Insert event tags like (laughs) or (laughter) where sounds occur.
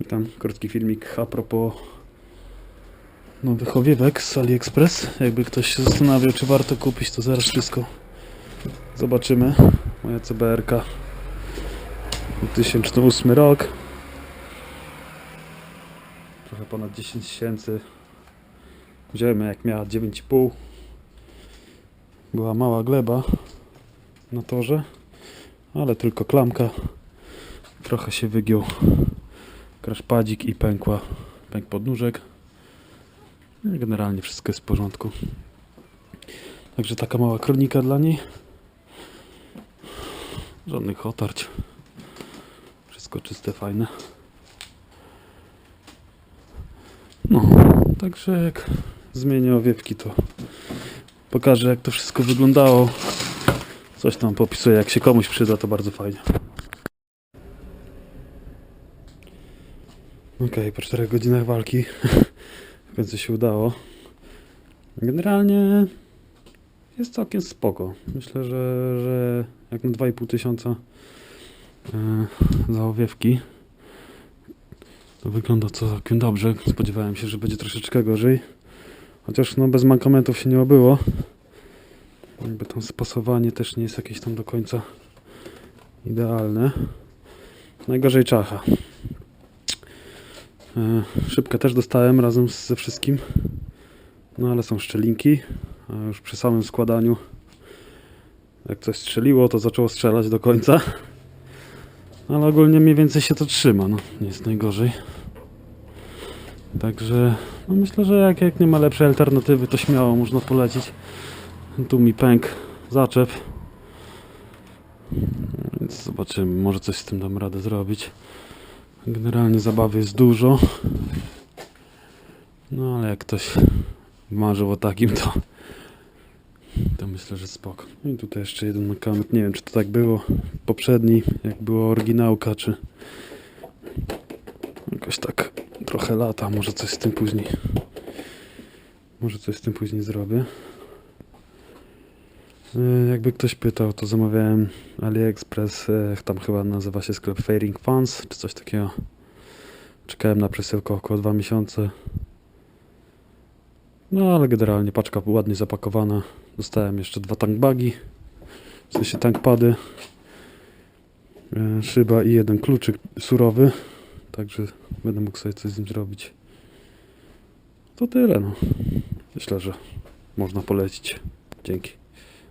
Witam, krótki filmik a propos nowych owiewek z AliExpress. Jakby ktoś się zastanawiał, czy warto kupić, to zaraz wszystko zobaczymy. Moja CBRK 2008 rok. Trochę ponad 10 tysięcy. Wziąłem jak miała 9,5. Była mała gleba na torze, ale tylko klamka. Trochę się wygiął kraszpadzik i pękła, pękł podnóżek. No Generalnie wszystko jest w porządku. Także taka mała kronika dla niej. Żadnych otarć. Wszystko czyste, fajne. No, także jak zmienię owiewki, to pokażę jak to wszystko wyglądało. Coś tam popisuję, jak się komuś przyda, to bardzo fajnie. Okej, po 4 godzinach walki (laughs) w końcu się udało. Generalnie jest całkiem spoko. Myślę, że, że jak na 2,5 tysiąca e, za owiewki to wygląda całkiem dobrze. Spodziewałem się, że będzie troszeczkę gorzej. Chociaż no bez mankamentów się nie obyło. Jakby tam spasowanie też nie jest jakieś tam do końca idealne. Najgorzej czacha. E, Szybkę też dostałem razem ze wszystkim. No ale są szczelinki. A już przy samym składaniu jak coś strzeliło, to zaczęło strzelać do końca. Ale ogólnie mniej więcej się to trzyma. No, nie jest najgorzej. Także no myślę, że jak, jak nie ma lepszej alternatywy, to śmiało można polecić. Tu mi pęk zaczep. Więc zobaczymy, może coś z tym dam radę zrobić. Generalnie zabawy jest dużo. No ale jak ktoś marzył o takim, to, to myślę, że spoko. No I tutaj jeszcze jeden mankament. Nie wiem, czy to tak było poprzedni, jak była oryginałka, czy jakoś tak trochę lata. Może coś z tym później. Może coś z tym później zrobię. E, Jakby ktoś pytał, to zamawiałem AliExpress, e, tam chyba nazywa się sklep Fairing Fans, czy coś takiego. Czekałem na przesyłkę około 2 miesiące. No ale generalnie paczka ładnie zapakowana. Dostałem jeszcze dwa tankbagi, w sensie tankpady, e, szyba i jeden kluczyk surowy. Także będę mógł sobie coś z nim zrobić. To tyle no. Myślę, że można polecić. Dzięki.